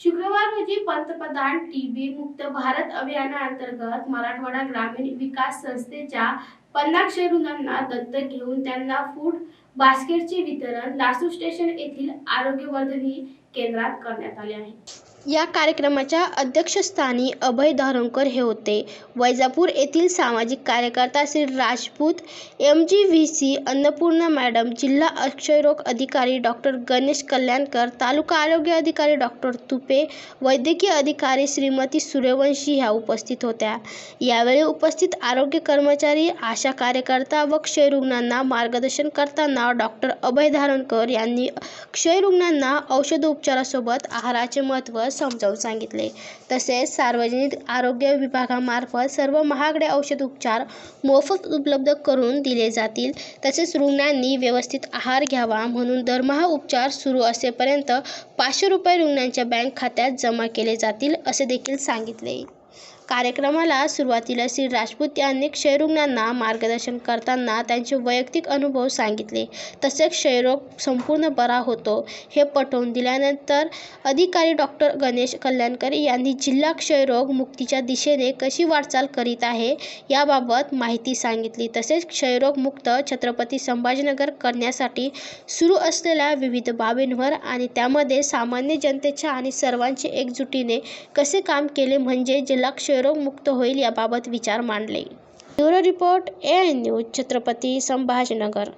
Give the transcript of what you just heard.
शुक्रवार रोजी पंतप्रधान टीबी मुक्त भारत अभियानाअंतर्गत मराठवाडा ग्रामीण विकास संस्थेच्या पन्नास रुग्णांना दत्तक घेऊन त्यांना फूड बास्केटचे वितरण लासू स्टेशन येथील आरोग्यवर्धनी केंद्रात करण्यात आले आहे. या कार्यक्रमाच्या अध्यक्षस्थानी अभय धारणकर हे होते. वैजापूर येथील सामाजिक कार्यकर्ता Shri Rajput M G V C Annapurna madam जिल्हा अक्षयरोग अधिकारी डॉक्टर गणेश कल्याणकर तालुका आरोग्य अधिकारी डॉक्टर तुपे वैद्यकीय अधिकारी श्रीमती सूर्यवंशी ह्या उपस्थित होत्या. यावेळी उपस्थित आरोग्य कर्मचारी आशा कार्यकर्ता व क्षयरुग्णांना मार्गदर्शन करताना डॉक्टर अभय धारणकर यांनी क्षयरुग्णांना औषधोपचारासोबत आहाराचे महत्त्व समजावून सांगितले. तसेच सार्वजनिक आरोग्य विभागामार्फत सर्व महागडे औषध उपचार मोफत उपलब्ध करून दिले जातील. तसेच रुग्णांनी व्यवस्थित आहार घ्यावा म्हणून दरमहा उपचार सुरू असेपर्यंत पाचशे रुपये रुग्णांच्या बँक खात्यात जमा केले जातील असे देखील सांगितले. कार्यक्रमाला सुरुवातीला श्री राजपूत यांनी क्षयरुग्णांना मार्गदर्शन करताना त्यांचे वैयक्तिक अनुभव सांगितले. तसेच क्षयरोग संपूर्ण बरा होतो हे पटवून दिल्यानंतर अधिकारी डॉक्टर गणेश कल्याणकरी यांनी जिल्हा क्षयरोग मुक्तीच्या दिशेने कशी वाटचाल करीत आहे याबाबत माहिती सांगितली. तसेच क्षयरोग मुक्त छत्रपती संभाजीनगर करण्यासाठी सुरू असलेल्या विविध बाबींवर आणि त्यामध्ये सामान्य जनतेच्या आणि सर्वांचे एकजुटीने कसे काम केले म्हणजे जिल्हा क्षयरोग क्षयरोगमुक्त होईल याबाबत विचार मांडले. Bureau report A news Chhatrapati Sambhajinagar.